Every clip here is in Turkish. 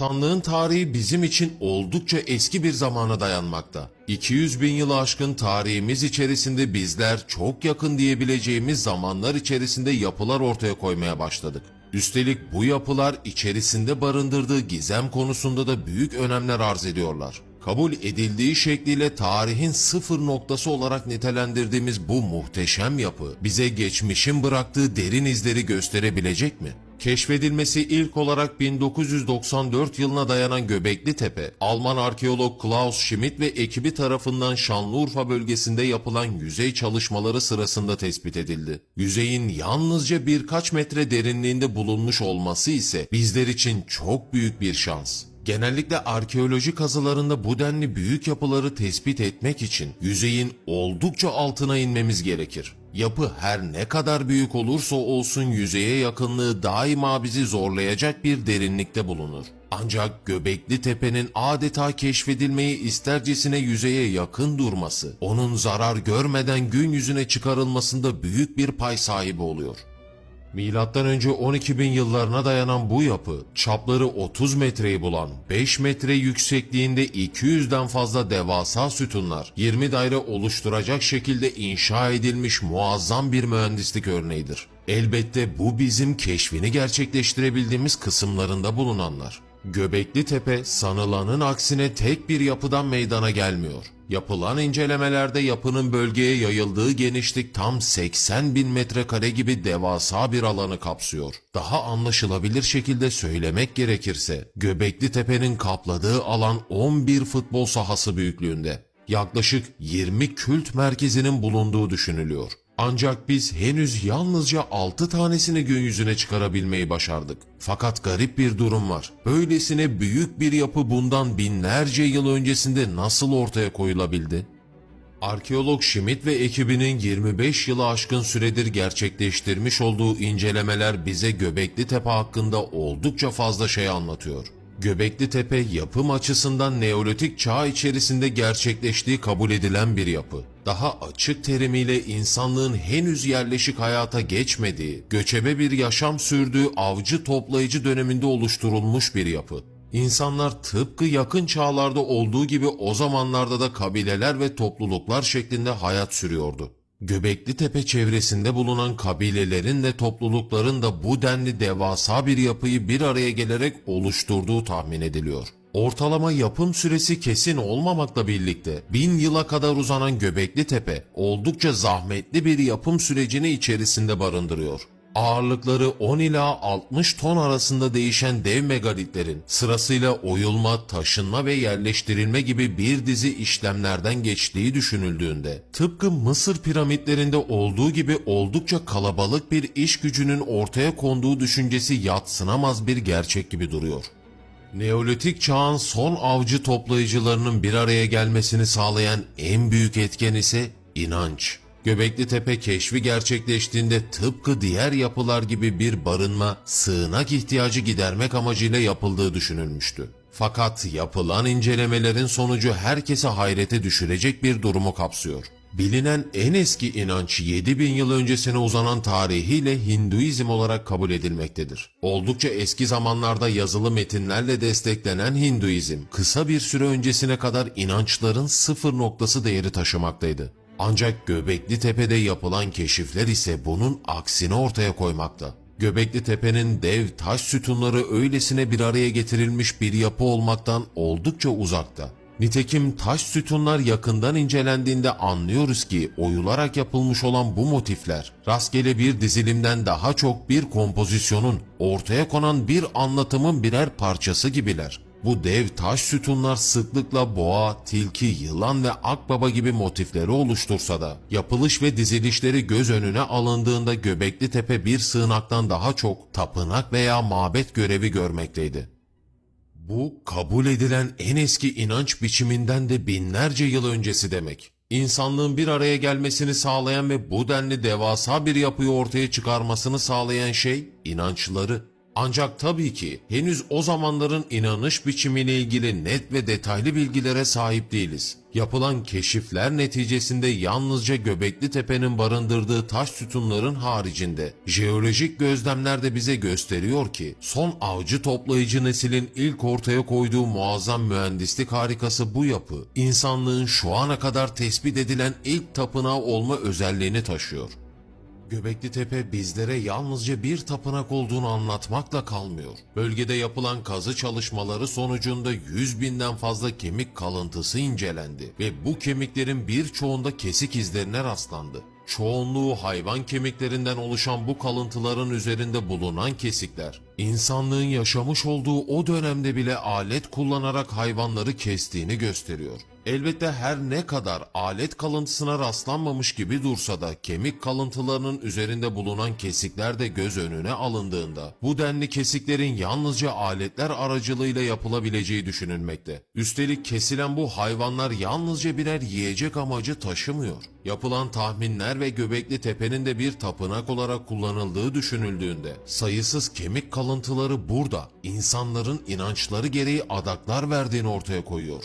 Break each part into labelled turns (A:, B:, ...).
A: İnsanlığın tarihi bizim için oldukça eski bir zamana dayanmakta. 200 bin yılı aşkın tarihimiz içerisinde bizler çok yakın diyebileceğimiz zamanlar içerisinde yapılar ortaya koymaya başladık. Üstelik bu yapılar içerisinde barındırdığı gizem konusunda da büyük önemler arz ediyorlar. Kabul edildiği şekliyle tarihin sıfır noktası olarak nitelendirdiğimiz bu muhteşem yapı bize geçmişin bıraktığı derin izleri gösterebilecek mi? Keşfedilmesi ilk olarak 1994 yılına dayanan Göbekli Tepe, Alman arkeolog Klaus Schmidt ve ekibi tarafından Şanlıurfa bölgesinde yapılan yüzey çalışmaları sırasında tespit edildi. Yüzeyin yalnızca birkaç metre derinliğinde bulunmuş olması ise bizler için çok büyük bir şans. Genellikle arkeoloji kazılarında bu denli büyük yapıları tespit etmek için yüzeyin oldukça altına inmemiz gerekir. Yapı her ne kadar büyük olursa olsun yüzeye yakınlığı daima bizi zorlayacak bir derinlikte bulunur. Ancak Göbekli Tepe'nin adeta keşfedilmeyi istercesine yüzeye yakın durması, onun zarar görmeden gün yüzüne çıkarılmasında büyük bir pay sahibi oluyor. Milattan önce 12 bin yıllarına dayanan bu yapı, çapları 30 metreyi bulan, 5 metre yüksekliğinde 200'den fazla devasa sütunlar, 20 daire oluşturacak şekilde inşa edilmiş muazzam bir mühendislik örneğidir. Elbette bu bizim keşfini gerçekleştirebildiğimiz kısımlarında bulunanlar. Göbekli Tepe sanılanın aksine tek bir yapıdan meydana gelmiyor. Yapılan incelemelerde yapının bölgeye yayıldığı genişlik tam 80 bin metrekare gibi devasa bir alanı kapsıyor. Daha anlaşılabilir şekilde söylemek gerekirse Göbekli Tepe'nin kapladığı alan 11 futbol sahası büyüklüğünde. Yaklaşık 20 kült merkezinin bulunduğu düşünülüyor. Ancak biz henüz yalnızca 6 tanesini gün yüzüne çıkarabilmeyi başardık. Fakat garip bir durum var. Böylesine büyük bir yapı bundan binlerce yıl öncesinde nasıl ortaya koyulabildi? Arkeolog Schmidt ve ekibinin 25 yılı aşkın süredir gerçekleştirmiş olduğu incelemeler bize Göbekli Tepe hakkında oldukça fazla şey anlatıyor. Göbekli Tepe yapım açısından Neolitik çağ içerisinde gerçekleştiği kabul edilen bir yapı. Daha açık terimiyle insanlığın henüz yerleşik hayata geçmediği, göçebe bir yaşam sürdüğü avcı toplayıcı döneminde oluşturulmuş bir yapı. İnsanlar tıpkı yakın çağlarda olduğu gibi o zamanlarda da kabileler ve topluluklar şeklinde hayat sürüyordu. Göbekli Tepe çevresinde bulunan kabilelerin ve toplulukların da bu denli devasa bir yapıyı bir araya gelerek oluşturduğu tahmin ediliyor. Ortalama yapım süresi kesin olmamakla birlikte bin yıla kadar uzanan Göbekli Tepe oldukça zahmetli bir yapım sürecini içerisinde barındırıyor. Ağırlıkları 10 ila 60 ton arasında değişen dev megalitlerin sırasıyla oyulma, taşınma ve yerleştirilme gibi bir dizi işlemlerden geçtiği düşünüldüğünde tıpkı Mısır piramitlerinde olduğu gibi oldukça kalabalık bir iş gücünün ortaya konduğu düşüncesi yatsınamaz bir gerçek gibi duruyor. Neolitik çağın son avcı toplayıcılarının bir araya gelmesini sağlayan en büyük etken ise inanç. Göbekli Tepe keşfi gerçekleştiğinde tıpkı diğer yapılar gibi bir barınma, sığınak ihtiyacı gidermek amacıyla yapıldığı düşünülmüştü. Fakat yapılan incelemelerin sonucu herkese hayrete düşürecek bir durumu kapsıyor. Bilinen en eski inanç 7000 yıl öncesine uzanan tarihiyle Hinduizm olarak kabul edilmektedir. Oldukça eski zamanlarda yazılı metinlerle desteklenen Hinduizm, kısa bir süre öncesine kadar inançların sıfır noktası değeri taşımaktaydı. Ancak Göbekli Tepe'de yapılan keşifler ise bunun aksini ortaya koymakta. Göbekli Tepe'nin dev taş sütunları öylesine bir araya getirilmiş bir yapı olmaktan oldukça uzakta. Nitekim taş sütunlar yakından incelendiğinde anlıyoruz ki oyularak yapılmış olan bu motifler rastgele bir dizilimden daha çok bir kompozisyonun ortaya konan bir anlatımın birer parçası gibiler. Bu dev taş sütunlar sıklıkla boğa, tilki, yılan ve akbaba gibi motifleri oluştursa da yapılış ve dizilişleri göz önüne alındığında Göbekli Tepe bir sığınaktan daha çok tapınak veya mabet görevi görmekteydi. Bu kabul edilen en eski inanç biçiminden de binlerce yıl öncesi demek. İnsanlığın bir araya gelmesini sağlayan ve bu denli devasa bir yapıyı ortaya çıkarmasını sağlayan şey inançları. Ancak tabii ki henüz o zamanların inanış biçimiyle ilgili net ve detaylı bilgilere sahip değiliz. Yapılan keşifler neticesinde yalnızca Göbekli Tepe'nin barındırdığı taş sütunların haricinde jeolojik gözlemler de bize gösteriyor ki son avcı toplayıcı neslin ilk ortaya koyduğu muazzam mühendislik harikası bu yapı insanlığın şu ana kadar tespit edilen ilk tapınağı olma özelliğini taşıyor. Göbekli Tepe bizlere yalnızca bir tapınak olduğunu anlatmakla kalmıyor. Bölgede yapılan kazı çalışmaları sonucunda 100 binden fazla kemik kalıntısı incelendi ve bu kemiklerin birçoğunda kesik izlerine rastlandı. Çoğunluğu hayvan kemiklerinden oluşan bu kalıntıların üzerinde bulunan kesikler, insanlığın yaşamış olduğu o dönemde bile alet kullanarak hayvanları kestiğini gösteriyor. Elbette her ne kadar alet kalıntısına rastlanmamış gibi dursa da kemik kalıntılarının üzerinde bulunan kesikler de göz önüne alındığında bu denli kesiklerin yalnızca aletler aracılığıyla yapılabileceği düşünülmekte. Üstelik kesilen bu hayvanlar yalnızca birer yiyecek amacı taşımıyor. Yapılan tahminler ve Göbekli Tepe'nin de bir tapınak olarak kullanıldığı düşünüldüğünde sayısız kemik kalıntıları burada insanların inançları gereği adaklar verdiğini ortaya koyuyor.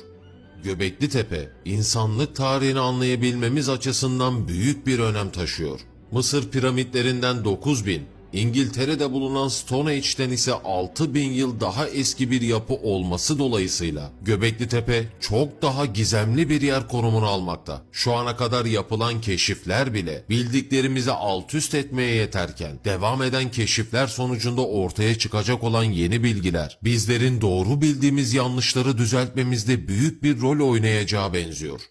A: Göbekli Tepe, insanlık tarihini anlayabilmemiz açısından büyük bir önem taşıyor. Mısır piramitlerinden 9000, İngiltere'de bulunan Stonehenge'den ise 6000 yıl daha eski bir yapı olması dolayısıyla Göbekli Tepe çok daha gizemli bir yer konumunu almakta. Şu ana kadar yapılan keşifler bile bildiklerimizi alt üst etmeye yeterken devam eden keşifler sonucunda ortaya çıkacak olan yeni bilgiler bizlerin doğru bildiğimiz yanlışları düzeltmemizde büyük bir rol oynayacağı benziyor.